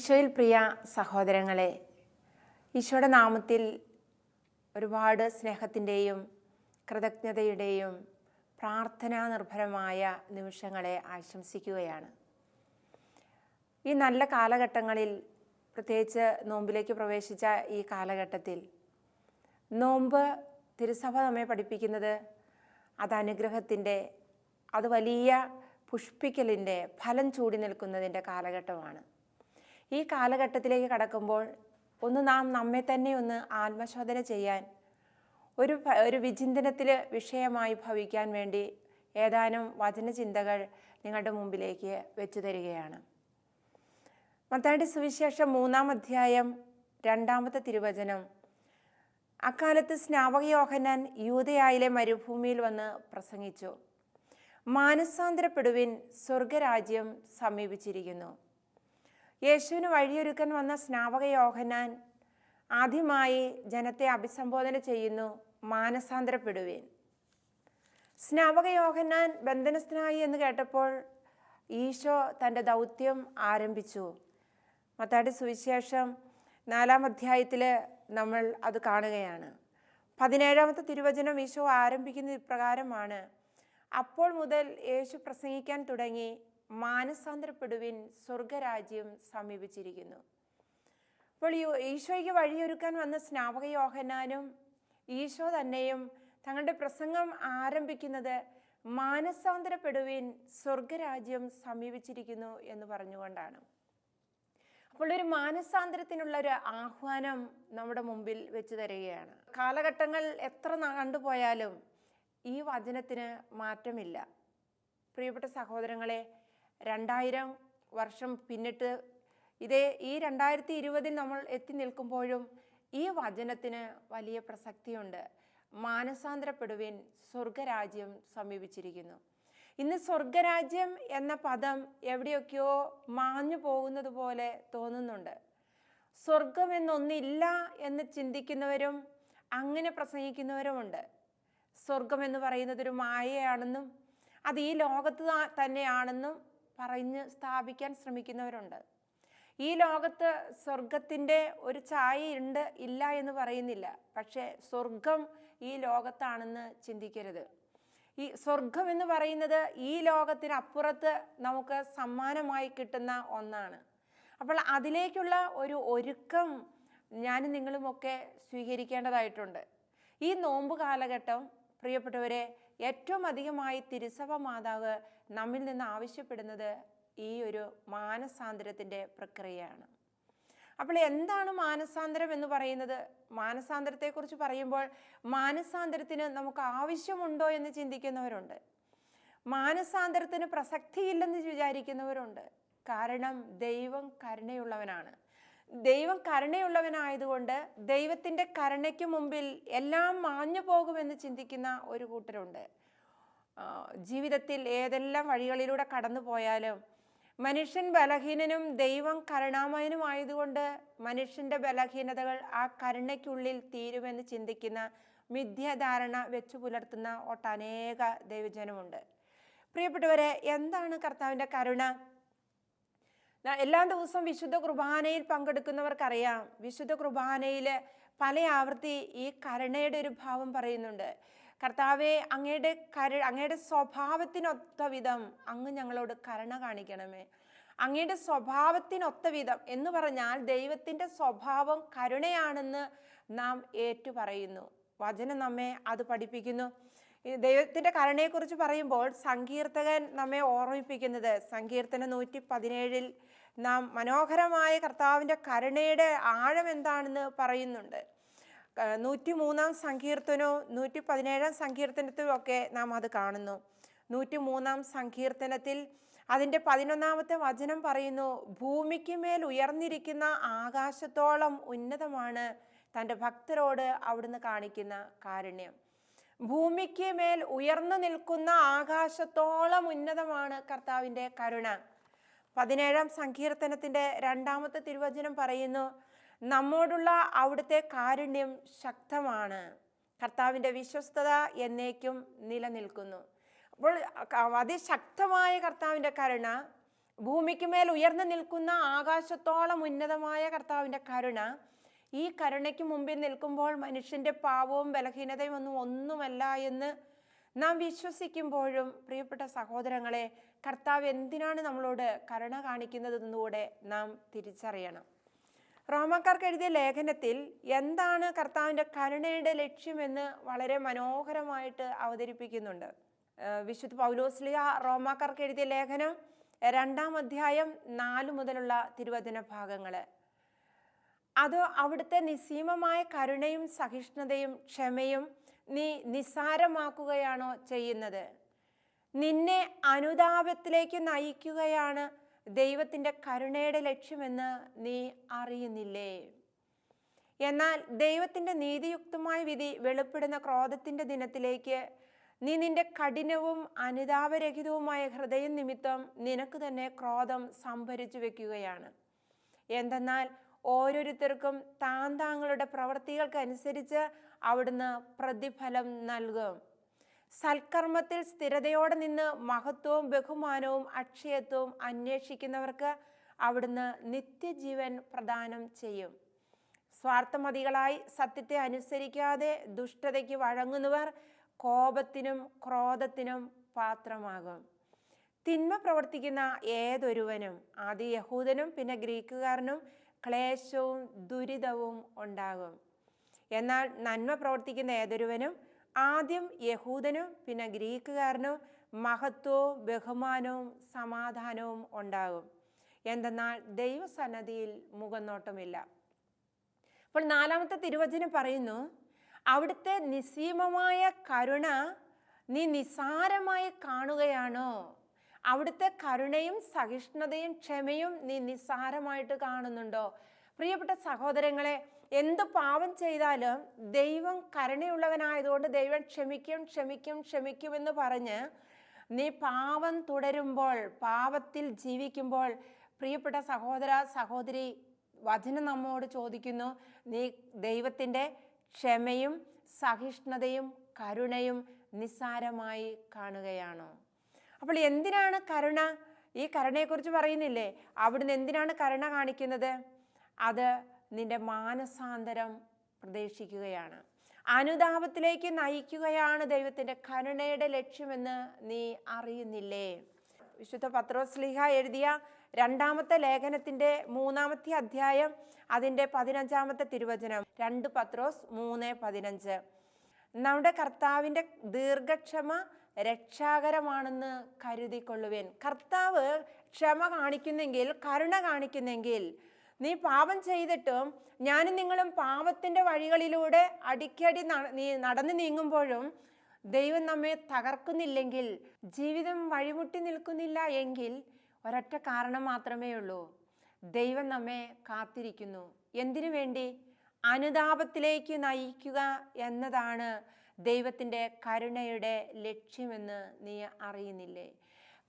ഈശോയിൽ പ്രിയ സഹോദരങ്ങളെ ഈശോയുടെ നാമത്തിൽ ഒരുപാട് സ്നേഹത്തിന്റെയും കൃതജ്ഞതയുടെയും പ്രാർത്ഥനാ നിർഭരമായ നിമിഷങ്ങളെ ആശംസിക്കുകയാണ്. ഈ നല്ല കാലഘട്ടങ്ങളിൽ പ്രത്യേകിച്ച് നോമ്പിലേക്ക് പ്രവേശിച്ച ഈ കാലഘട്ടത്തിൽ നോമ്പ് തിരുസഭ നമ്മെ പഠിപ്പിക്കുന്നത് അത് അനുഗ്രഹത്തിന്റെ അത് വലിയ പുഷ്പിക്കലിന്റെ ഫലം ചൂടി നിൽക്കുന്നതിന്റെ കാലഘട്ടമാണ്. ഈ കാലഘട്ടത്തിലേക്ക് കടക്കുമ്പോൾ ഒന്ന് നാം നമ്മെ തന്നെ ഒന്ന് ആത്മശോധന ചെയ്യാൻ ഒരു ഒരു വിചിന്തനത്തിൽ വിഷയമായി ഭവിക്കാൻ വേണ്ടി ഏതാനും വചനചിന്തകൾ നിങ്ങളുടെ മുമ്പിലേക്ക് വെച്ചു തരികയാണ്. മത്തായുടെ സുവിശേഷം മൂന്നാം അധ്യായം രണ്ടാമത്തെ തിരുവചനം. അക്കാലത്ത് സ്നാപക യോഹന്നാൻ യൂതയായിലെ മരുഭൂമിയിൽ വന്ന് പ്രസംഗിച്ചു. മാനസാന്തരപ്പെടുവിൻ സ്വർഗരാജ്യം സമീപിച്ചിരിക്കുന്നു. യേശുവിന് വഴിയൊരുക്കാൻ വന്ന സ്നാപക യോഹനാൻ ആദ്യമായി ജനത്തെ അഭിസംബോധന ചെയ്യുന്നു മാനസാന്തരപ്പെടുവേൻ. സ്നാപക യോഹന്നാൻ ബന്ധനസ്ഥനായി എന്ന് കേട്ടപ്പോൾ ഈശോ തന്റെ ദൗത്യം ആരംഭിച്ചു. മത്താടി സുവിശേഷം നാലാം അധ്യായത്തിൽ നമ്മൾ അത് കാണുകയാണ്. പതിനേഴാമത്തെ തിരുവചനം ഈശോ ആരംഭിക്കുന്നത് ഇപ്രകാരമാണ്. അപ്പോൾ മുതൽ യേശു പ്രസംഗിക്കാൻ തുടങ്ങി. മാനസാന്തരപ്പെടുവിൻ സ്വർഗരാജ്യം സമീപിച്ചിരിക്കുന്നു. അപ്പോൾ ഈശോയ്ക്ക് വഴിയൊരുക്കാൻ വന്ന സ്നാപക യോഹനാനും ഈശോ തന്നെയും തങ്ങളുടെ പ്രസംഗം ആരംഭിക്കുന്നത് മാനസാന്തരപ്പെടുവിൻ സ്വർഗരാജ്യം സമീപിച്ചിരിക്കുന്നു എന്ന് പറഞ്ഞുകൊണ്ടാണ്. അപ്പോൾ ഒരു മാനസാന്തരത്തിനുള്ള ഒരു ആഹ്വാനം നമ്മുടെ മുമ്പിൽ വെച്ച് തരികയാണ്. കാലഘട്ടങ്ങൾ എത്ര കണ്ടുപോയാലും ഈ വചനത്തിന് മാറ്റമില്ല. പ്രിയപ്പെട്ട സഹോദരങ്ങളെ രണ്ടായിരം വർഷം പിന്നിട്ട് ഇതേ ഈ രണ്ടായിരത്തി ഇരുപതിൽ നമ്മൾ എത്തി നിൽക്കുമ്പോഴും ഈ വചനത്തിന് വലിയ പ്രസക്തിയുണ്ട്. മാനസാന്തരപ്പെടുവിൻ സ്വർഗരാജ്യം സമീപിച്ചിരിക്കുന്നു. ഇന്ന് സ്വർഗരാജ്യം എന്ന പദം എവിടെയൊക്കെയോ മാഞ്ഞു പോകുന്നത് പോലെ തോന്നുന്നുണ്ട്. സ്വർഗം എന്നൊന്നില്ല എന്ന് ചിന്തിക്കുന്നവരും അങ്ങനെ പ്രസംഗിക്കുന്നവരുമുണ്ട്. സ്വർഗം എന്ന് പറയുന്നത് ഒരു മായയാണെന്നും അത് ഈ ലോകത്ത് തന്നെയാണെന്നും പറഞ്ഞ് സ്ഥാപിക്കാൻ ശ്രമിക്കുന്നവരുണ്ട്. ഈ ലോകത്ത് സ്വർഗത്തിന്റെ ഒരു ഉണ്ട് ഇല്ല എന്ന് പറയുന്നില്ല. പക്ഷേ സ്വർഗം ഈ ലോകത്താണെന്ന് ചിന്തിക്കരുത്. ഈ സ്വർഗം എന്ന് പറയുന്നത് ഈ ലോകത്തിനപ്പുറത്ത് നമുക്ക് സമ്മാനമായി കിട്ടുന്ന ഒന്നാണ്. അപ്പോൾ അതിലേക്കുള്ള ഒരു ഒരുക്കം ഞാൻ നിങ്ങളുമൊക്കെ സ്വീകരിക്കേണ്ടതായിട്ടുണ്ട്. ഈ നോമ്പ് കാലഘട്ടം പ്രിയപ്പെട്ടവരെ ഏറ്റവും അധികമായി തിരുസഭ മാതാവ് നമ്മിൽ നിന്ന് ആവശ്യപ്പെടുന്നത് ഈ ഒരു മാനസാന്തരത്തിന്റെ പ്രക്രിയയാണ്. അപ്പോൾ എന്താണ് മാനസാന്തരം എന്ന് പറയുന്നത്? മാനസാന്തരത്തെക്കുറിച്ച് പറയുമ്പോൾ മാനസാന്തരത്തിന് നമുക്ക് ആവശ്യമുണ്ടോ എന്ന് ചിന്തിക്കുന്നവരുണ്ട്. മാനസാന്തരത്തിന് പ്രസക്തിയില്ലെന്ന് വിചാരിക്കുന്നവരുണ്ട്. കാരണം ദൈവം കരുണയുള്ളവനാണ്. ദൈവം കരുണയുള്ളവനായതുകൊണ്ട് ദൈവത്തിന്റെ കരുണയ്ക്ക് മുമ്പിൽ എല്ലാം മാഞ്ഞു പോകുമെന്ന് ചിന്തിക്കുന്ന ഒരു കൂട്ടരുണ്ട്. ജീവിതത്തിൽ ഏതെല്ലാം വഴികളിലൂടെ കടന്നു പോയാലും മനുഷ്യൻ ബലഹീനനും ദൈവം കരുണാമയനുമായതുകൊണ്ട് മനുഷ്യന്റെ ബലഹീനതകൾ ആ കരുണയ്ക്കുള്ളിൽ തീരുമെന്ന് ചിന്തിക്കുന്ന മിഥ്യാധാരണ വെച്ചു പുലർത്തുന്ന ഒട്ടനേക ദൈവജനമുണ്ട്. പ്രിയപ്പെട്ടവരെ എന്താണ് കർത്താവിന്റെ കരുണ? എല്ലാ ദിവസവും വിശുദ്ധ കുർബാനയിൽ പങ്കെടുക്കുന്നവർക്കറിയാം. വിശുദ്ധ കുർബാനയിൽ പല ആവർത്തി ഈ കരുണയുടെ ഒരു ഭാവം പറയുന്നുണ്ട്. കർത്താവെ അങ്ങയുടെ കരു അങ്ങയുടെ സ്വഭാവത്തിനൊത്ത വിധം അങ്ങ് ഞങ്ങളോട് കരുണ കാണിക്കണമേ. അങ്ങയുടെ സ്വഭാവത്തിനൊത്ത വിധം എന്ന് പറഞ്ഞാൽ ദൈവത്തിന്റെ സ്വഭാവം കരുണയാണെന്ന് നാം ഏറ്റു പറയുന്നു വചനം നമ്മെ അത് പഠിപ്പിക്കുന്നു. ദൈവത്തിന്റെ കരുണയെക്കുറിച്ച് പറയുമ്പോൾ സങ്കീർത്തകൻ നമ്മെ ഓർമ്മിപ്പിക്കുന്നത് സങ്കീർത്തന നൂറ്റി പതിനേഴിൽ നാം മനോഹരമായ കർത്താവിന്റെ കരുണയുടെ ആഴം എന്താണെന്ന് പറയുന്നുണ്ട്. നൂറ്റി മൂന്നാം സങ്കീർത്തനവും നൂറ്റി പതിനേഴാം സങ്കീർത്തനത്തിലും ഒക്കെ നാം അത് കാണുന്നു. നൂറ്റി മൂന്നാം സങ്കീർത്തനത്തിൽ അതിന്റെ പതിനൊന്നാമത്തെ വചനം പറയുന്നു ഭൂമിക്ക് മേൽ ഉയർന്നിരിക്കുന്ന ആകാശത്തോളം ഉന്നതമാണ് തന്റെ ഭക്തരോട് അവിടുന്ന് കാണിക്കുന്ന കാരുണ്യം. ഭൂമിക്ക് മേൽ ഉയർന്നു നിൽക്കുന്ന ആകാശത്തോളം ഉന്നതമാണ് കർത്താവിന്റെ കരുണ. പതിനേഴാം സങ്കീർത്തനത്തിന്റെ രണ്ടാമത്തെ തിരുവചനം പറയുന്നു നമ്മോടുള്ള അവിടുത്തെ കാരുണ്യം ശക്തമാണ്. കർത്താവിന്റെ വിശ്വസ്തത എന്നേക്കും നിലനിൽക്കുന്നു. അപ്പോൾ അതിശക്തമായ കർത്താവിന്റെ കരുണ ഭൂമിക്ക് മേൽ ഉയർന്നു നിൽക്കുന്ന ആകാശത്തോളം ഉന്നതമായ കർത്താവിന്റെ കരുണ ഈ കരുണയ്ക്ക് മുമ്പിൽ നിൽക്കുമ്പോൾ മനുഷ്യന്റെ പാവവും ബലഹീനതയും ഒന്നും ഒന്നുമല്ല എന്ന് നാം വിശ്വസിക്കുമ്പോഴും പ്രിയപ്പെട്ട സഹോദരങ്ങളെ കർത്താവ് എന്തിനാണ് നമ്മളോട് കരുണ കാണിക്കുന്നതെന്നുകൂടെ നാം തിരിച്ചറിയണം. റോമക്കാർക്ക് എഴുതിയ ലേഖനത്തിൽ എന്താണ് കർത്താവിന്റെ കരുണയുടെ ലക്ഷ്യമെന്ന് വളരെ മനോഹരമായിട്ട് അവതരിപ്പിക്കുന്നുണ്ട്. വിശുദ്ധ പൗലോസ്ലിയ റോമാക്കാർക്ക് എഴുതിയ ലേഖനം രണ്ടാം അധ്യായം നാല് മുതലുള്ള തിരുവചന ഭാഗങ്ങൾ അത് അവിടുത്തെ നിസ്സീമമായ കരുണയും സഹിഷ്ണുതയും ക്ഷമയും നീ നിസ്സാരമാക്കുകയാണോ ചെയ്യുന്നത്? നിന്നെ അനുതാപത്തിലേക്ക് നയിക്കുകയാണ് ദൈവത്തിന്റെ കരുണയുടെ ലക്ഷ്യമെന്ന് നീ അറിയുന്നില്ലേ? എന്നാൽ ദൈവത്തിന്റെ നീതിയുക്തമായ വിധി വെളിപ്പെടുന്ന ക്രോധത്തിന്റെ ദിനത്തിലേക്ക് നീ നിന്റെ കഠിനവും അനുതാപരഹിതവുമായ ഹൃദയം നിമിത്തം നിനക്ക് തന്നെ ക്രോധം സംഭരിച്ചു വെക്കുകയാണ് എന്തെന്നാൽ ഓരോരുത്തർക്കും താൻ താങ്കളുടെ പ്രവൃത്തികൾക്കനുസരിച്ച് അവിടുന്ന് പ്രതിഫലം നൽകും. സൽക്കർമ്മത്തിൽ സ്ഥിരതയോടെ നിന്ന് മഹത്വവും ബഹുമാനവും അക്ഷയത്വവും അന്വേഷിക്കുന്നവർക്ക് അവിടുന്ന് നിത്യജീവൻ പ്രദാനം ചെയ്യും. സ്വാർത്ഥമതികളായി സത്യത്തെ അനുസരിക്കാതെ ദുഷ്ടതയ്ക്ക് വഴങ്ങുന്നവർ കോപത്തിനും ക്രോധത്തിനും പാത്രമാകും. തിന്മ പ്രവർത്തിക്കുന്ന ഏതൊരുവനും ആദ്യ യഹൂദനും പിന്നെ ഗ്രീക്കുകാരനും ക്ലേശവും ദുരിതവും ഉണ്ടാകും. എന്നാൽ നന്മ പ്രവർത്തിക്കുന്ന ഏതൊരുവനും ആദ്യം യഹൂദനും പിന്നെ ഗ്രീക്കുകാരനും മഹത്വവും ബഹുമാനവും സമാധാനവും ഉണ്ടാകും. എന്തെന്നാൽ ദൈവസന്നദ്ധിയിൽ മുഖനോട്ടമില്ല. അപ്പോൾ നാലാമത്തെ തിരുവചനം പറയുന്നു അവിടുത്തെ നിസ്സീമമായ കരുണ നീ നിസ്സാരമായി കാണുകയാണോ? അവിടുത്തെ കരുണയും സഹിഷ്ണുതയും ക്ഷമയും നീ നിസ്സാരമായിട്ട് കാണുന്നുണ്ടോ? പ്രിയപ്പെട്ട സഹോദരങ്ങളെ എന്ത് പാപം ചെയ്താലും ദൈവം കരുണയുള്ളവനായതുകൊണ്ട് ദൈവം ക്ഷമിക്കും ക്ഷമിക്കും ക്ഷമിക്കുമെന്ന് പറഞ്ഞ് നീ പാപം തുടരുമ്പോൾ പാപത്തിൽ ജീവിക്കുമ്പോൾ പ്രിയപ്പെട്ട സഹോദര സഹോദരി വചനം നമ്മോട് ചോദിക്കുന്നു നീ ദൈവത്തിന്റെ ക്ഷമയും സഹിഷ്ണുതയും കരുണയും നിസ്സാരമായി കാണുകയാണോ? അപ്പോൾ എന്തിനാണ് കരുണ? ഈ കരുണയെക്കുറിച്ച് പറയുന്നില്ലേ? അവിടുന്ന് എന്തിനാണ് കരുണ കാണിക്കുന്നത്? അത് നിന്റെ മാനസാന്തരം പ്രതീക്ഷിക്കുകയാണ്. അനുതാപത്തിലേക്ക് നയിക്കുകയാണ് ദൈവത്തിന്റെ കരുണയുടെ ലക്ഷ്യമെന്ന് നീ അറിയുന്നില്ലേ? വിശുദ്ധ പത്രോസ്ലിഹ എഴുതിയ രണ്ടാമത്തെ ലേഖനത്തിന്റെ മൂന്നാമത്തെ അധ്യായം അതിന്റെ പതിനഞ്ചാമത്തെ തിരുവചനം. രണ്ട് പത്രോസ് മൂന്ന് പതിനഞ്ച്. നമ്മുടെ കർത്താവിന്റെ ദീർഘക്ഷമ രക്ഷാകരമാണെന്ന് കരുതിക്കൊള്ളുവേൻ. കർത്താവ് ക്ഷമ കാണിക്കുന്നെങ്കിൽ കരുണ കാണിക്കുന്നെങ്കിൽ നീ പാപം ചെയ്തിട്ടും ഞാനും നിങ്ങളും പാപത്തിന്റെ വഴികളിലൂടെ അടിക്കടി നീ നടന്നു നീങ്ങുമ്പോഴും ദൈവം നമ്മെ തകർക്കുന്നില്ലെങ്കിൽ ജീവിതം വഴിമുട്ടി നിൽക്കുന്നില്ല എങ്കിൽ ഒരൊറ്റ കാരണം മാത്രമേ ഉള്ളൂ. ദൈവം നമ്മെ കാത്തിരിക്കുന്നു. എന്തിനു വേണ്ടി? അനുതാപത്തിലേക്ക് നയിക്കുക എന്നതാണ് ദൈവത്തിന്റെ കരുണയുടെ ലക്ഷ്യമെന്ന് നീ അറിയുന്നില്ലേ?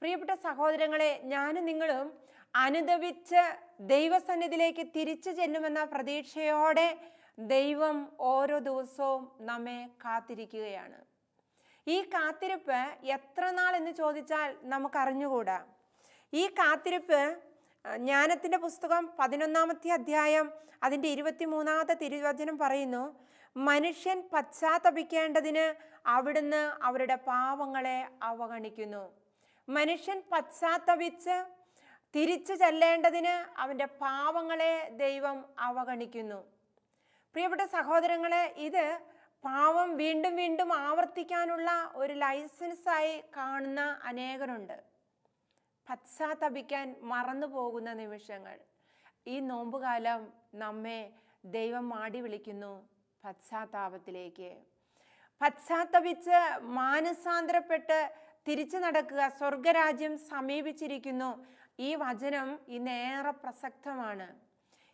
പ്രിയപ്പെട്ട സഹോദരങ്ങളെ ഞാനും നിങ്ങളും അനുദവിച്ച് ദൈവസന്നിധിയിലേക്ക് തിരിച്ചു ചെല്ലുമെന്ന പ്രതീക്ഷയോടെ ദൈവം ഓരോ ദിവസവും നമ്മെ കാത്തിരിക്കുകയാണ്. ഈ കാത്തിരിപ്പ് എത്ര നാൾ എന്ന് ചോദിച്ചാൽ നമുക്കറിഞ്ഞുകൂടാ. ഈ കാത്തിരിപ്പ് ജ്ഞാനത്തിന്റെ പുസ്തകം പതിനൊന്നാമത്തെ അധ്യായം അതിന്റെ ഇരുപത്തി മൂന്നാമത്തെ തിരുവചനം പറയുന്നു മനുഷ്യൻ പശ്ചാത്തപിക്കേണ്ടതിന് അവിടുന്ന് അവരുടെ പാവങ്ങളെ അവഗണിക്കുന്നു. മനുഷ്യൻ പശ്ചാത്തപിച്ച് തിരിച്ചു ചെല്ലേണ്ടതിന് അവന്റെ പാവങ്ങളെ ദൈവം അവഗണിക്കുന്നു. പ്രിയപ്പെട്ട സഹോദരങ്ങളെ ഇത് പാവം വീണ്ടും വീണ്ടും ആവർത്തിക്കാനുള്ള ഒരു ലൈസൻസായി കാണുന്ന അനേകരുണ്ട്. പശ്ചാത്തപിക്കാൻ മറന്നു പോകുന്ന നിമിഷങ്ങൾ. ഈ നോമ്പുകാലം നമ്മെ ദൈവം മാടി വിളിക്കുന്നു. പശ്ചാത്താപത്തിലേക്ക്. പശ്ചാത്തപിച്ച് മാനസാന്തരപ്പെട്ട് തിരിച്ചു നടക്കുക സ്വർഗരാജ്യം സമീപിച്ചിരിക്കുന്നു. ഈ വചനം ഇന്നേറെ പ്രസക്തമാണ്.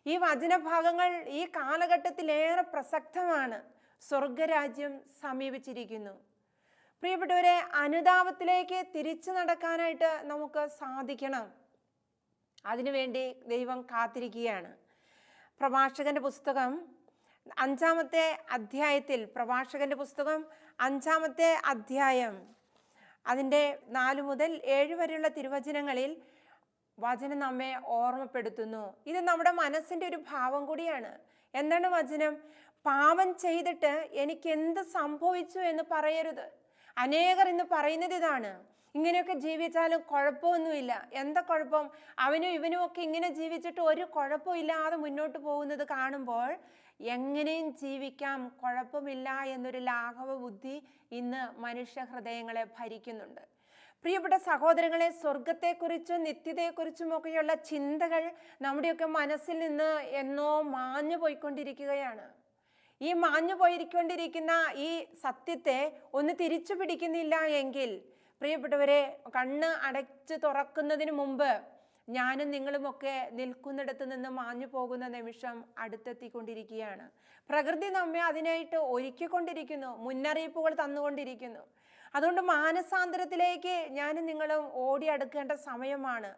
ഈ വചനഭാഗങ്ങൾ ഈ കാലഘട്ടത്തിൽ ഏറെ പ്രസക്തമാണ്. സ്വർഗരാജ്യം സമീപിച്ചിരിക്കുന്നു. പ്രിയപ്പെട്ടവരെ അനുതാപത്തിലേക്ക് തിരിച്ചു നടക്കാനായിട്ട് നമുക്ക് സാധിക്കണം. അതിനുവേണ്ടി ദൈവം കാത്തിരിക്കുകയാണ്. പ്രഭാഷകന്റെ പുസ്തകം അഞ്ചാമത്തെ അധ്യായത്തിൽ പ്രഭാഷകന്റെ പുസ്തകം അഞ്ചാമത്തെ അധ്യായം. അതിന്റെ നാല് മുതൽ ഏഴ് വരെയുള്ള തിരുവചനങ്ങളിൽ വചനം നമ്മെ ഓർമ്മപ്പെടുത്തുന്നു. ഇത് നമ്മുടെ മനസ്സിന്റെ ഒരു ഭാവം കൂടിയാണ്. എന്താണ് വചനം? പാപം ചെയ്തിട്ട് എനിക്ക് എന്ത് സംഭവിച്ചു എന്ന് പറയരുത്. അനേകർ ഇന്ന് പറയുന്നത് ഇതാണ്. ഇങ്ങനെയൊക്കെ ജീവിച്ചാലും കുഴപ്പമൊന്നുമില്ല. എന്താ കുഴപ്പം? അവനും ഇവനും ഒക്കെ ഇങ്ങനെ ജീവിച്ചിട്ട് ഒരു കുഴപ്പമില്ലാതെ മുന്നോട്ട് പോകുന്നത് കാണുമ്പോൾ എങ്ങനെയും ജീവിക്കാം കുഴപ്പമില്ല എന്നൊരു ലാഘവ ബുദ്ധി ഇന്ന് മനുഷ്യ ഹൃദയങ്ങളെ ഭരിക്കുന്നുണ്ട്. പ്രിയപ്പെട്ട സഹോദരങ്ങളെ സ്വർഗത്തെക്കുറിച്ചും നിത്യതയെക്കുറിച്ചും ഒക്കെയുള്ള ചിന്തകൾ നമ്മുടെയൊക്കെ മനസ്സിൽ നിന്ന് എന്നോ മാഞ്ഞു പോയിക്കൊണ്ടിരിക്കുകയാണ്. ഈ മാഞ്ഞു പോയിരിക്കൊണ്ടിരിക്കുന്ന ഈ സത്യത്തെ ഒന്ന് തിരിച്ചു പിടിക്കുന്നില്ല എങ്കിൽ പ്രിയപ്പെട്ടവരെ കണ്ണ് അടച്ച് തുറക്കുന്നതിന് മുമ്പ് ഞാനും നിങ്ങളുമൊക്കെ നിൽക്കുന്നിടത്ത് നിന്ന് മാഞ്ഞു പോകുന്ന നിമിഷം അടുത്തെത്തിക്കൊണ്ടിരിക്കുകയാണ്. പ്രകൃതി നമ്മെ അതിനായിട്ട് ഒരുക്കിക്കൊണ്ടിരിക്കുന്നു മുന്നറിയിപ്പുകൾ തന്നുകൊണ്ടിരിക്കുന്നു. അതുകൊണ്ട് മാനസാന്തരത്തിലേക്ക് ഞാനും നിങ്ങളും ഓടി അടുക്കേണ്ട സമയമാണ്.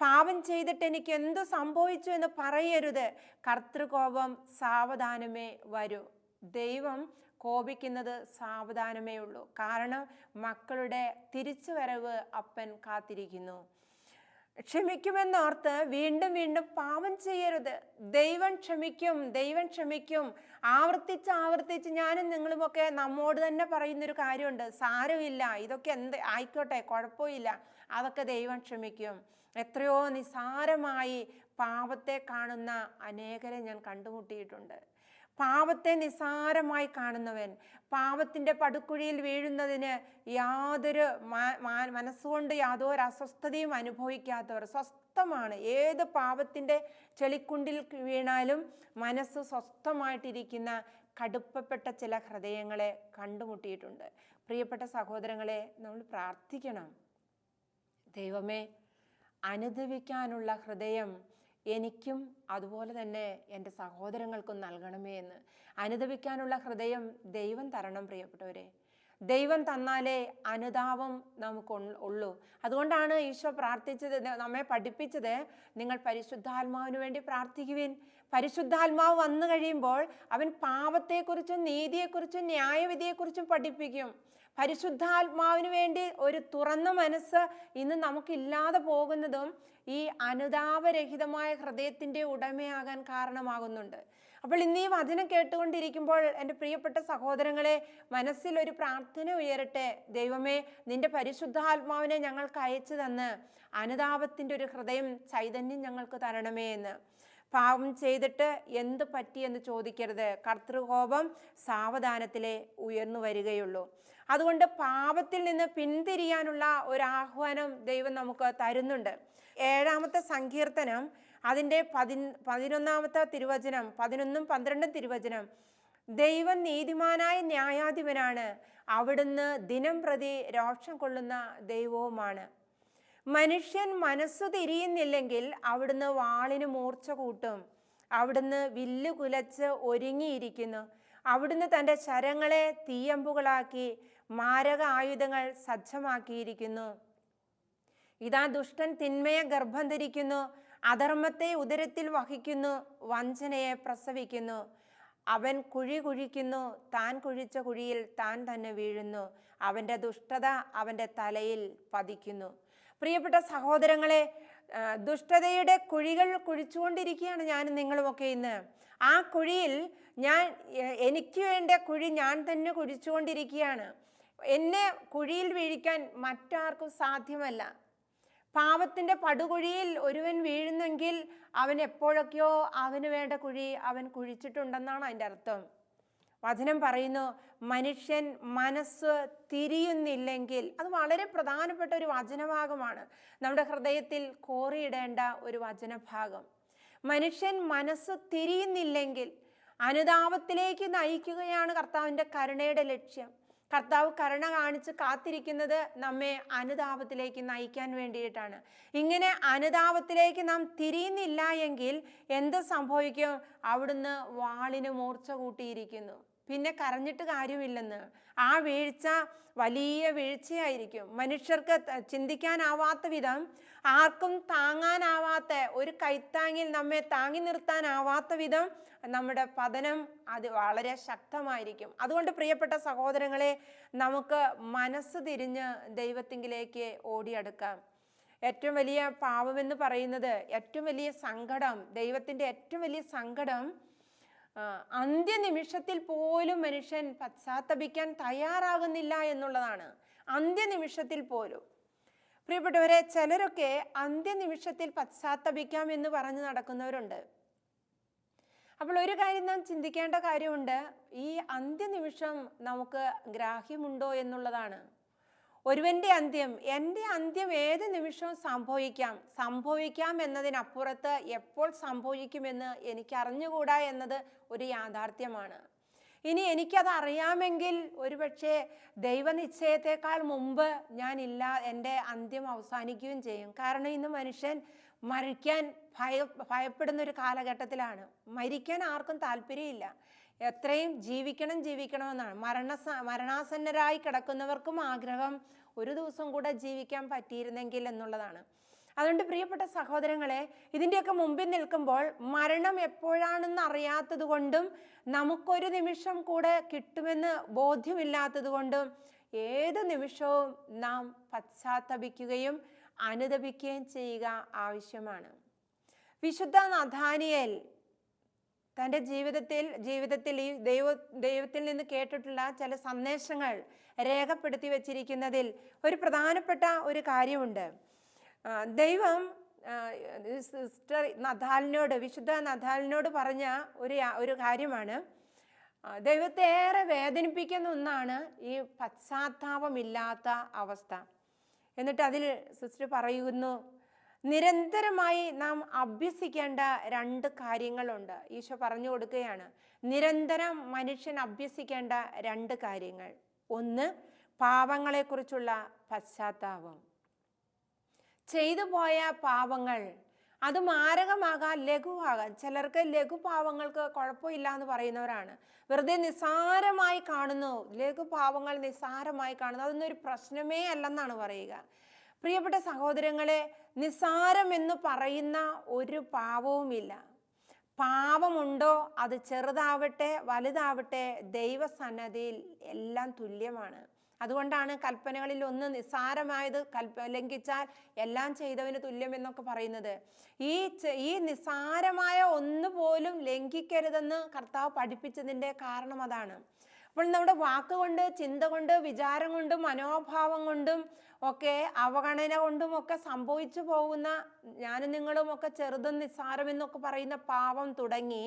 പാപം ചെയ്തിട്ട് എനിക്ക് എന്ത് സംഭവിച്ചു എന്ന് പറയരുത്. കർത്തൃകോപം സാവധാനമേ വരൂ. ദൈവം കോപിക്കുന്നത് സാവധാനമേ ഉള്ളൂ. കാരണം മക്കളുടെ തിരിച്ചു വരവ് അപ്പൻ കാത്തിരിക്കുന്നു. ക്ഷമിക്കുമെന്നോർത്ത് വീണ്ടും വീണ്ടും പാപം ചെയ്യരുത്. ദൈവം ക്ഷമിക്കും ദൈവം ക്ഷമിക്കും. ആവർത്തിച്ച് ആവർത്തിച്ച് ഞാനും നിങ്ങളുമൊക്കെ നമ്മോട് തന്നെ പറയുന്നൊരു കാര്യമുണ്ട്. സാരമില്ല ഇതൊക്കെ എന്ത് ആയിക്കോട്ടെ കുഴപ്പമില്ല. അതൊക്കെ ദൈവം ക്ഷമിക്കും. എത്രയോ നിസാരമായി പാപത്തെ കാണുന്ന അനേകരെ ഞാൻ കണ്ടുമുട്ടിയിട്ടുണ്ട്. പാപത്തെ നിസാരമായി കാണുന്നവൻ പാപത്തിന്റെ പടുക്കുഴിയിൽ വീഴുന്നതിന് യാതൊരു മനസ്സുകൊണ്ട് യാതൊരു അസ്വസ്ഥതയും അനുഭവിക്കാത്തവർ സ്വസ്ഥമാണ്. ഏത് പാപത്തിന്റെ ചെളിക്കുണ്ടിൽ വീണാലും മനസ്സ് സ്വസ്ഥമായിട്ടിരിക്കുന്ന കടുപ്പപ്പെട്ട ചില ഹൃദയങ്ങളെ കണ്ടുമുട്ടിയിട്ടുണ്ട്. പ്രിയപ്പെട്ട സഹോദരങ്ങളെ നമ്മൾ പ്രാർത്ഥിക്കണം. ദൈവമേ അനുദവിക്കാനുള്ള ഹൃദയം എനിക്കും അതുപോലെ തന്നെ എന്റെ സഹോദരങ്ങൾക്കും നൽകണമേ എന്ന് അനുദവിക്കാനുള്ള ഹൃദയം ദൈവം തരണം പ്രിയപ്പെട്ടവരെ. ദൈവം തന്നാലേ അനുതാപം നമുക്ക് ഉള്ളൂ. അതുകൊണ്ടാണ് ഈശോ പ്രാർത്ഥിച്ചത് നമ്മെ പഠിപ്പിച്ചത് നിങ്ങൾ പരിശുദ്ധാത്മാവിന് വേണ്ടി പ്രാർത്ഥിക്കുവിൻ. പരിശുദ്ധാത്മാവ് വന്നു കഴിയുമ്പോൾ അവൻ പാപത്തെക്കുറിച്ചും നീതിയെക്കുറിച്ചും ന്യായവിധിയെക്കുറിച്ചും പഠിപ്പിക്കും. പരിശുദ്ധാത്മാവിന് വേണ്ടി ഒരു തുറന്ന മനസ്സ് ഇന്ന് നമുക്കില്ലാതെ പോകുന്നതും ഈ അനുതാപരഹിതമായ ഹൃദയത്തിന്റെ ഉടമയാകാൻ കാരണമാകുന്നുണ്ട്. അപ്പോൾ ഇന്ന് ഈ വചനം കേട്ടുകൊണ്ടിരിക്കുമ്പോൾ എന്റെ പ്രിയപ്പെട്ട സഹോദരങ്ങളെ മനസ്സിൽ ഒരു പ്രാർത്ഥന ഉയരട്ടെ. ദൈവമേ നിന്റെ പരിശുദ്ധാത്മാവിനെ ഞങ്ങൾക്ക് അയച്ചു തന്ന് അനുതാപത്തിന്റെ ഒരു ഹൃദയം ചൈതന്യം ഞങ്ങൾക്ക് തരണമേ എന്ന്. പാപം ചെയ്തിട്ട് എന്ത് പറ്റി എന്ന് ചോദിക്കരുത്. കർത്തൃകോപം സാവധാനത്തിലെ ഉയർന്നു വരികയുള്ളൂ. അതുകൊണ്ട് പാപത്തിൽ നിന്ന് പിന്തിരിയാനുള്ള ഒരു ആഹ്വാനം ദൈവം നമുക്ക് തരുന്നുണ്ട്. ഏഴാമത്തെ സങ്കീർത്തനം അതിന്റെ പതി പതിനൊന്നാമത്തെ തിരുവചനം പതിനൊന്നും പന്ത്രണ്ടും തിരുവചനം. ദൈവം നീതിമാനായ ന്യായാധിപനാണ്. അവിടുന്ന് ദിനം പ്രതി രോഷം കൊള്ളുന്ന ദൈവവുമാണ്. മനുഷ്യൻ മനസ്സ് തിരിയുന്നില്ലെങ്കിൽ അവിടുന്ന് വാളിന് മൂർച്ച കൂട്ടും. അവിടുന്ന് വില്ല് കുലച്ച് ഒരുങ്ങിയിരിക്കുന്നു. അവിടുന്ന് തന്റെ ശരങ്ങളെ തീയമ്പുകളാക്കി മാരക ആയുധങ്ങൾ സജ്ജമാക്കിയിരിക്കുന്നു. ഇതാ ദുഷ്ടൻ തിന്മയെ ഗർഭം ധരിക്കുന്നു അധർമ്മത്തെ ഉദരത്തിൽ വഹിക്കുന്നു വഞ്ചനയെ പ്രസവിക്കുന്നു. അവൻ കുഴി കുഴിക്കുന്നു താൻ കുഴിച്ച കുഴിയിൽ താൻ തന്നെ വീഴുന്നു. അവന്റെ ദുഷ്ടത അവന്റെ തലയിൽ പതിക്കുന്നു. പ്രിയപ്പെട്ട സഹോദരങ്ങളെ ദുഷ്ടതയുടെ കുഴികൾ കുഴിച്ചുകൊണ്ടിരിക്കുകയാണ് ഞാനും നിങ്ങളുമൊക്കെ ഇന്ന്. ആ കുഴിയിൽ ഞാൻ എനിക്ക് വേണ്ട കുഴി ഞാൻ തന്നെ കുഴിച്ചുകൊണ്ടിരിക്കുകയാണ്. എന്നെ കുഴിയിൽ വീഴിക്കാൻ മറ്റാർക്കും സാധ്യമല്ല. പാപത്തിന്റെ പടുകുഴിയിൽ ഒരുവൻ വീഴുന്നെങ്കിൽ അവൻ എപ്പോഴൊക്കെയോ അവന് വേണ്ട കുഴി അവൻ കുഴിച്ചിട്ടുണ്ടെന്നാണ് അതിന്റെ അർത്ഥം. വചനം പറയുന്നു മനുഷ്യൻ മനസ്സ് തിരിയുന്നില്ലെങ്കിൽ അത് വളരെ പ്രധാനപ്പെട്ട ഒരു വചനഭാഗമാണ്. നമ്മുടെ ഹൃദയത്തിൽ കോറിയിടേണ്ട ഒരു വചനഭാഗം. മനുഷ്യൻ മനസ്സ് തിരിയുന്നില്ലെങ്കിൽ അനുതാപത്തിലേക്ക് നയിക്കുകയാണ് കർത്താവിന്റെ കരുണയുടെ ലക്ഷ്യം. കർത്താവ് കരുണ കാണിച്ച് കാത്തിരിക്കുന്നത് നമ്മെ അനുതാപത്തിലേക്ക് നയിക്കാൻ വേണ്ടിയിട്ടാണ്. ഇങ്ങനെ അനുതാപത്തിലേക്ക് നാം തിരിയുന്നില്ല എങ്കിൽ എന്ത് സംഭവിക്കും? അവിടുന്ന് വാളിന് മൂർച്ച കൂട്ടിയിരിക്കുന്നു. പിന്നെ കരഞ്ഞിട്ട് കാര്യമില്ലെന്ന്. ആ വീഴ്ച വലിയ വീഴ്ചയായിരിക്കും. മനുഷ്യർക്ക് ചിന്തിക്കാനാവാത്ത വിധം ആർക്കും താങ്ങാനാവാത്ത ഒരു കൈത്താങ്ങിൽ നമ്മെ താങ്ങി നിർത്താനാവാത്ത വിധം നമ്മുടെ പതനം അത് വളരെ ശക്തമായിരിക്കും. അതുകൊണ്ട് പ്രിയപ്പെട്ട സഹോദരങ്ങളെ നമുക്ക് മനസ്സ് തിരിഞ്ഞ് ദൈവത്തിങ്കിലേക്ക് ഓടിയെടുക്കാം. ഏറ്റവും വലിയ പാവമെന്ന് പറയുന്നത് ഏറ്റവും വലിയ സങ്കടം ദൈവത്തിന്റെ ഏറ്റവും വലിയ സങ്കടം അന്ത്യനിമിഷത്തിൽ പോലും മനുഷ്യൻ പശ്ചാത്തപിക്കാൻ തയ്യാറാകുന്നില്ല എന്നുള്ളതാണ്. അന്ത്യനിമിഷത്തിൽ പോലും. പ്രിയപ്പെട്ടവരെ ചിലരൊക്കെ അന്ത്യനിമിഷത്തിൽ പശ്ചാത്തപിക്കാം എന്ന് പറഞ്ഞു നടക്കുന്നവരുണ്ട്. അപ്പോൾ ഒരു കാര്യം നാം ചിന്തിക്കേണ്ട കാര്യമുണ്ട്. ഈ അന്ത്യനിമിഷം നമുക്ക് ഗ്രാഹ്യമുണ്ടോ എന്നുള്ളതാണ്. ഒരുവന്റെ അന്ത്യം എന്റെ അന്ത്യം ഏത് നിമിഷവും സംഭവിക്കാം. സംഭവിക്കാം എന്നതിനപ്പുറത്ത് എപ്പോൾ സംഭവിക്കുമെന്ന് എനിക്ക് അറിഞ്ഞുകൂടാ എന്നത് ഒരു യാഥാർത്ഥ്യമാണ്. ഇനി എനിക്കത് അറിയാമെങ്കിൽ ഒരുപക്ഷെ ദൈവനിശ്ചയത്തെക്കാൾ മുമ്പ് ഞാൻ ഇല്ല എന്റെ അന്ത്യം അവസാനിക്കുകയും ചെയ്യും. കാരണം ഇന്ന് മനുഷ്യൻ മരിക്കാൻ ഭയ ഭയപ്പെടുന്ന ഒരു കാലഘട്ടത്തിലാണ്. മരിക്കാൻ ആർക്കും താല്പര്യമില്ല. എത്രയും ജീവിക്കണം ജീവിക്കണമെന്നാണ്. മരണ മരണാസന്നരായി കിടക്കുന്നവർക്കും ആഗ്രഹം ഒരു ദിവസം കൂടെ ജീവിക്കാൻ പറ്റിയിരുന്നെങ്കിൽ എന്നുള്ളതാണ്. അതുകൊണ്ട് പ്രിയപ്പെട്ട സഹോദരങ്ങളെ ഇതിന്റെയൊക്കെ മുമ്പിൽ നിൽക്കുമ്പോൾ മരണം എപ്പോഴാണെന്ന് അറിയാത്തത് കൊണ്ടും നമുക്കൊരു നിമിഷം കൂടെ കിട്ടുമെന്ന് ബോധ്യമില്ലാത്തത് കൊണ്ടും ഏത് നിമിഷവും നാം പശ്ചാത്തപിക്കുകയും അനുദപിക്കുകയും ചെയ്യുക ആവശ്യമാണ്. വിശുദ്ധ നഥാനിയേൽ തന്റെ ജീവിതത്തിൽ ജീവിതത്തിൽ ഈ ദൈവ ദൈവത്തിൽ നിന്ന് കേട്ടിട്ടുള്ള ചില സന്ദേശങ്ങൾ രേഖപ്പെടുത്തി വച്ചിരിക്കുന്നതിൽ ഒരു പ്രധാനപ്പെട്ട ഒരു കാര്യമുണ്ട്. ദൈവം സിസ്റ്റർ നദാലിനോട് വിശുദ്ധ നദാലിനോട് പറഞ്ഞ ഒരു ഒരു കാര്യമാണ്. ദൈവത്തെ ഏറെ വേദനിപ്പിക്കുന്ന ഒന്നാണ് ഈ പശ്ചാത്താപമില്ലാത്ത അവസ്ഥ. എന്നിട്ട് അതിൽ സിസ്റ്റർ പറയുന്നു നിരന്തരമായി നാം അഭ്യസിക്കേണ്ട രണ്ട് കാര്യങ്ങളുണ്ട്. ഈശോ പറഞ്ഞു കൊടുക്കുകയാണ്. നിരന്തരം മനുഷ്യൻ അഭ്യസിക്കേണ്ട രണ്ട് കാര്യങ്ങൾ. ഒന്ന് പാപങ്ങളെക്കുറിച്ചുള്ള പശ്ചാത്താപം. ചെയ്തു പോയ പാപങ്ങൾ അത് മാരകമാകാം ലഘുവാകാം. ചിലർക്ക് ലഘുപാവങ്ങൾക്ക് കുഴപ്പമില്ല എന്ന് പറയുന്നവരാണ്. വെറുതെ നിസ്സാരമായി കാണുന്നു. ലഘുപാവങ്ങൾ നിസ്സാരമായി കാണുന്നു. അതൊന്നും ഒരു പ്രശ്നമേ അല്ലെന്നാണ് പറയുക. പ്രിയപ്പെട്ട സഹോദരങ്ങളെ നിസ്സാരം എന്ന് പറയുന്ന ഒരു പാവവുമില്ല. പാപമുണ്ടോ അത് ചെറുതാവട്ടെ വലുതാവട്ടെ ദൈവസന്നതിയിൽ എല്ലാം തുല്യമാണ്. അതുകൊണ്ടാണ് കൽപ്പനകളിൽ ഒന്ന് നിസ്സാരമായത് കൽപ്പ ലംഘിച്ചാൽ എല്ലാം ചെയ്തവന് തുല്യം എന്നൊക്കെ പറയുന്നത്. ഈ ഈ നിസ്സാരമായ ഒന്ന് പോലും ലംഘിക്കരുതെന്ന് കർത്താവ് പഠിപ്പിച്ചതിന്റെ കാരണം അതാണ്. അപ്പോൾ നമ്മുടെ വാക്കുകൊണ്ട് ചിന്ത കൊണ്ട് വിചാരം കൊണ്ടും മനോഭാവം കൊണ്ടും ഒക്കെ അവഗണന കൊണ്ടും ഒക്കെ സംഭവിച്ചു പോകുന്ന ഞാനും നിങ്ങളും ഒക്കെ ചെറുതും നിസ്സാരം എന്നൊക്കെ പറയുന്ന പാവം തുടങ്ങി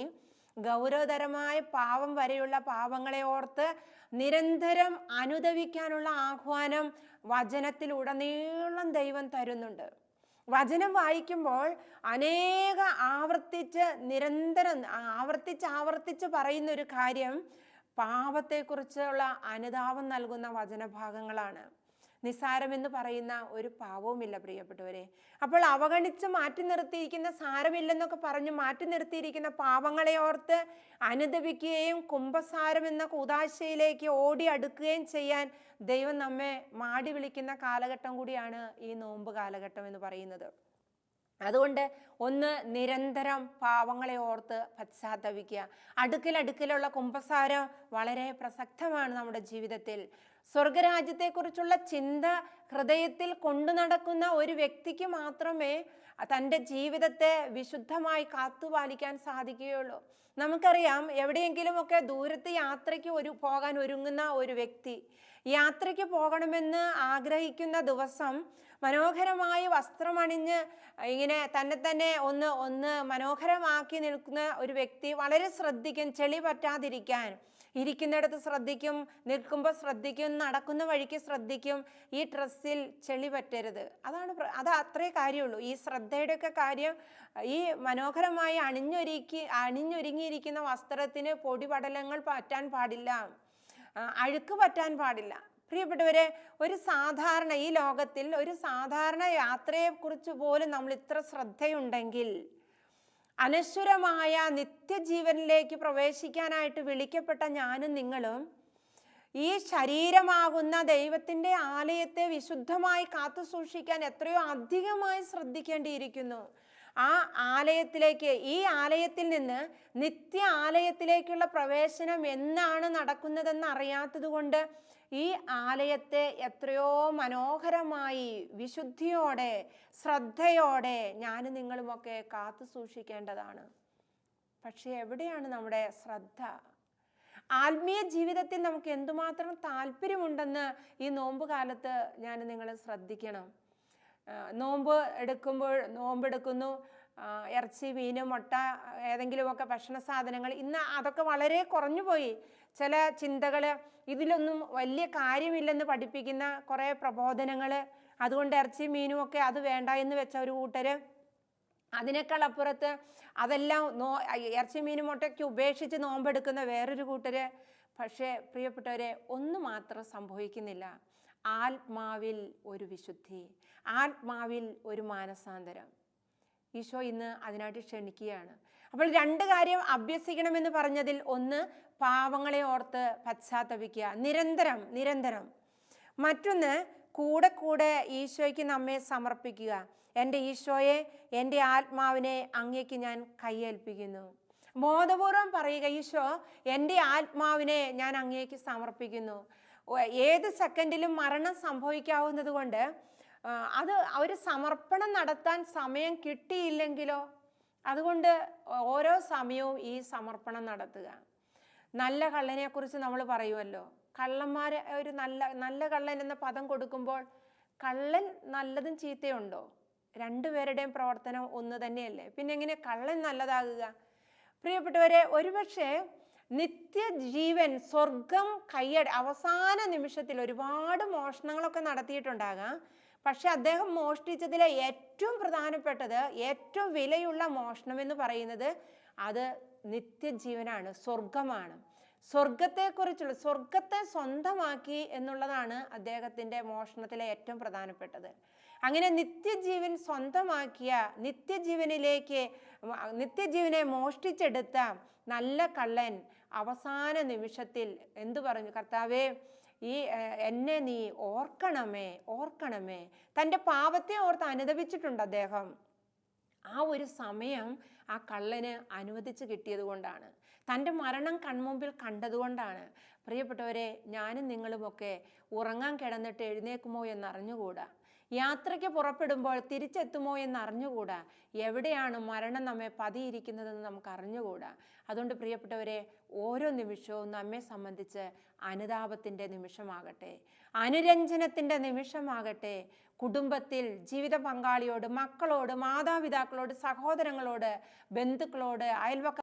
ഗൗരവതരമായ പാവം വരെയുള്ള പാവങ്ങളെ ഓർത്ത് നിരന്തരം അനുദവിക്കാനുള്ള ആഹ്വാനം വചനത്തിൽ വചനത്തിലുടനീളം ദൈവം തരുന്നുണ്ട്. വചനം വായിക്കുമ്പോൾ അനേക ആവർത്തിച്ച് നിരന്തരം ആവർത്തിച്ച് ആവർത്തിച്ച് പറയുന്ന ഒരു കാര്യം പാപത്തെക്കുറിച്ചുള്ള അനുതാപം നൽകുന്ന വചനഭാഗങ്ങളാണ്. നിസ്സാരമെന്ന് പറയുന്ന ഒരു പാവവുമില്ല പ്രിയപ്പെട്ടവരെ. അപ്പോൾ അവഗണിച്ച് മാറ്റി നിർത്തിയിരിക്കുന്ന സാരമില്ലെന്നൊക്കെ പറഞ്ഞ് മാറ്റി നിർത്തിയിരിക്കുന്ന പാവങ്ങളെ ഓർത്ത് അനുദപിക്കുകയും കുംഭസാരം എന്ന കൂതാശയിലേക്ക് ഓടി അടുക്കുകയും ചെയ്യാൻ ദൈവം നമ്മെ മാടി വിളിക്കുന്ന കാലഘട്ടം കൂടിയാണ് ഈ നോമ്പ് കാലഘട്ടം എന്ന് പറയുന്നത്. അതുകൊണ്ട് ഒന്ന് നിരന്തരം പാവങ്ങളെ ഓർത്ത് പശ്ചാത്തപിക്കുക. അടുക്കിലടുക്കിലുള്ള കുംഭസാരം വളരെ പ്രസക്തമാണ് നമ്മുടെ ജീവിതത്തിൽ. സ്വർഗരാജ്യത്തെക്കുറിച്ചുള്ള ചിന്ത ഹൃദയത്തിൽ കൊണ്ടു നടക്കുന്ന ഒരു വ്യക്തിക്ക് മാത്രമേ തന്റെ ജീവിതത്തെ വിശുദ്ധമായി കാത്തുപാലിക്കാൻ സാധിക്കുകയുള്ളൂ. നമുക്കറിയാം എവിടെയെങ്കിലുമൊക്കെ ദൂരത്ത് യാത്രയ്ക്ക് ഒരു പോകാൻ ഒരുങ്ങുന്ന ഒരു വ്യക്തി. യാത്രയ്ക്ക് പോകണമെന്ന് ആഗ്രഹിക്കുന്ന ദിവസം മനോഹരമായി വസ്ത്രമണിഞ്ഞ് ഇങ്ങനെ തന്നെ തന്നെ ഒന്ന് ഒന്ന് മനോഹരമാക്കി നിൽക്കുന്ന ഒരു വ്യക്തി വളരെ ശ്രദ്ധിക്കും ചെളി പറ്റാതിരിക്കാൻ. ഇരിക്കുന്നിടത്ത് ശ്രദ്ധിക്കും നിൽക്കുമ്പോൾ ശ്രദ്ധിക്കും നടക്കുന്ന വഴിക്ക് ശ്രദ്ധിക്കും. ഈ ഡ്രസ്സിൽ ചെളി പറ്റരുത്. അതാണ് അത് അത്രേ കാര്യമുള്ളൂ. ഈ ശ്രദ്ധയുടെയൊക്കെ കാര്യം ഈ മനോഹരമായി അണിഞ്ഞൊരുക്കി അണിഞ്ഞൊരുങ്ങിയിരിക്കുന്ന വസ്ത്രത്തിന് പൊടിപടലങ്ങൾ പറ്റാൻ പാടില്ല. അഴുക്ക് പറ്റാൻ പാടില്ല. പ്രിയപ്പെട്ടവരെ ഒരു സാധാരണ ഈ ലോകത്തിൽ ഒരു സാധാരണ യാത്രയെക്കുറിച്ച് പോലും നമ്മൾ ഇത്ര ശ്രദ്ധയുണ്ടെങ്കിൽ അനശ്വരമായ നിത്യജീവനിലേക്ക് പ്രവേശിക്കാനായിട്ട് വിളിക്കപ്പെട്ട ഞാനും നിങ്ങളും ഈ ശരീരമാകുന്ന ദൈവത്തിന്റെ ആലയത്തെ വിശുദ്ധമായി കാത്തു സൂക്ഷിക്കാൻ എത്രയോ അധികമായി ശ്രദ്ധിക്കേണ്ടിയിരിക്കുന്നു. ആ ആലയത്തിലേക്ക് ഈ ആലയത്തിൽ നിന്ന് നിത്യ ആലയത്തിലേക്കുള്ള പ്രവേശനം എന്നാണ് നടക്കുന്നതെന്ന് അറിയാത്തത് കൊണ്ട് ഈ ആലയത്തെ എത്രയോ മനോഹരമായി വിശുദ്ധിയോടെ ശ്രദ്ധയോടെ ഞാനും നിങ്ങളുമൊക്കെ കാത്തു സൂക്ഷിക്കേണ്ടതാണ്. പക്ഷേ എവിടെയാണ് നമ്മുടെ ശ്രദ്ധ? ആത്മീയ ജീവിതത്തിൽ നമുക്ക് എന്തുമാത്രം താല്പര്യമുണ്ടെന്ന് ഈ നോമ്പ് കാലത്ത് ഞാൻ നിങ്ങൾ ശ്രദ്ധിക്കണം. നോമ്പ് എടുക്കുമ്പോൾ നോമ്പെടുക്കുന്നു ഇറച്ചി മീന് മുട്ട ഏതെങ്കിലുമൊക്കെ ഭക്ഷണ സാധനങ്ങൾ ഇന്ന് അതൊക്കെ വളരെ കുറഞ്ഞു പോയി ചില ചിന്തകൾ ഇതിലൊന്നും വലിയ കാര്യമില്ലെന്ന് പഠിപ്പിക്കുന്ന കുറേ പ്രബോധനങ്ങൾ അതുകൊണ്ട് ഇറച്ചി മീനും ഒക്കെ അത് വേണ്ട എന്ന് വെച്ച ഒരു കൂട്ടർ അതിനേക്കാൾ അപ്പുറത്ത് അതെല്ലാം നോ ഇറച്ചി മീനും മുട്ടയ്ക്ക് ഉപേക്ഷിച്ച് നോമ്പെടുക്കുന്ന വേറൊരു കൂട്ടർ പക്ഷേ പ്രിയപ്പെട്ടവരെ ഒന്ന് മാത്രം സംഭവിക്കുന്നില്ല. ആത്മാവിൽ ഒരു വിശുദ്ധി ആത്മാവിൽ ഒരു മാനസാന്തരം. ഈശോ ഇന്ന് അതിനായിട്ട് ക്ഷണിക്കുകയാണ്. അപ്പോൾ രണ്ട് കാര്യം അഭ്യസിക്കണമെന്ന് പറഞ്ഞതിൽ ഒന്ന് പാവങ്ങളെ ഓർത്ത് പശ്ചാത്തപിക്കുക. നിരന്തരം നിരന്തരം. മറ്റൊന്ന് കൂടെ കൂടെ ഈശോയ്ക്ക് നമ്മെ സമർപ്പിക്കുക. എന്റെ ഈശോയെ എന്റെ ആത്മാവിനെ അങ്ങേക്ക് ഞാൻ കൈയേൽപ്പിക്കുന്നു. ബോധപൂർവം പറയുക ഈശോ എന്റെ ആത്മാവിനെ ഞാൻ അങ്ങേക്ക് സമർപ്പിക്കുന്നു. ഏത് സെക്കൻഡിലും മരണം സംഭവിക്കാവുന്നത് കൊണ്ട് അത് ഒരു സമർപ്പണം നടത്താൻ സമയം കിട്ടിയില്ലെങ്കിലോ അതുകൊണ്ട് ഓരോ സമയവും ഈ സമർപ്പണം നടത്തുക. നല്ല കള്ളനെ കുറിച്ച് നമ്മൾ പറയുമല്ലോ കള്ളന്മാരെ ഒരു നല്ല നല്ല കള്ളൻ എന്ന പദം കൊടുക്കുമ്പോൾ കള്ളൻ നല്ലതും ചീത്തയുണ്ടോ? രണ്ടുപേരുടെയും പ്രവർത്തനം ഒന്ന് തന്നെയല്ലേ. പിന്നെ എങ്ങനെ കള്ളൻ നല്ലതാകുക? പ്രിയപ്പെട്ടവരെ ഒരുപക്ഷെ നിത്യജീവൻ സ്വർഗം കൈയ അവസാന നിമിഷത്തിൽ ഒരുപാട് മോഷണങ്ങളൊക്കെ നടത്തിയിട്ടുണ്ടാകാം. പക്ഷെ അദ്ദേഹം മോഷ്ടിച്ചതിലെ ഏറ്റവും പ്രധാനപ്പെട്ടത് ഏറ്റവും വിലയുള്ള മോഷണം എന്ന് പറയുന്നത് അത് നിത്യജീവനാണ് സ്വർഗമാണ് സ്വർഗത്തെക്കുറിച്ചുള്ള സ്വർഗത്തെ സ്വന്തമാക്കി എന്നുള്ളതാണ് അദ്ദേഹത്തിന്റെ മോഷണത്തിലെ ഏറ്റവും പ്രധാനപ്പെട്ടത്. അങ്ങനെ നിത്യജീവൻ സ്വന്തമാക്കിയ നിത്യജീവനിലേക്ക് നിത്യജീവനെ മോഷ്ടിച്ചെടുത്ത നല്ല കള്ളൻ അവസാന നിമിഷത്തിൽ എന്തു പറഞ്ഞു? കർത്താവേ ഈ എന്നെ നീ ഓർക്കണമേ ഓർക്കണമേ. തന്റെ പാപത്തെ ഓർത്ത് അനുദപിച്ചിട്ടുണ്ട് അദ്ദേഹം. ആ ഒരു സമയം ആ കള്ളന് അനുവദിച്ച് കിട്ടിയത് കൊണ്ടാണ്. തന്റെ മരണം കൺമുമ്പിൽ കണ്ടതുകൊണ്ടാണ്. പ്രിയപ്പെട്ടവരെ ഞാനും നിങ്ങളുമൊക്കെ ഉറങ്ങാൻ കിടന്നിട്ട് എഴുന്നേക്കുമോ എന്ന് അറിഞ്ഞുകൂടാ യാത്രയ്ക്ക് പുറപ്പെടുമ്പോൾ തിരിച്ചെത്തുമോ എന്ന് അറിഞ്ഞുകൂടാ എവിടെയാണ് മരണം നമ്മെ പതിയിരിക്കുന്നതെന്ന് നമുക്ക് അറിഞ്ഞുകൂടാ അതുകൊണ്ട് പ്രിയപ്പെട്ടവരെ ഓരോ നിമിഷവും നമ്മെ സംബന്ധിച്ച് അനുതാപത്തിന്റെ നിമിഷമാകട്ടെ അനുരഞ്ജനത്തിന്റെ നിമിഷമാകട്ടെ. കുടുംബത്തിൽ ജീവിത പങ്കാളിയോട് മക്കളോട് മാതാപിതാക്കളോട് സഹോദരങ്ങളോട് ബന്ധുക്കളോട് അയൽവക്ക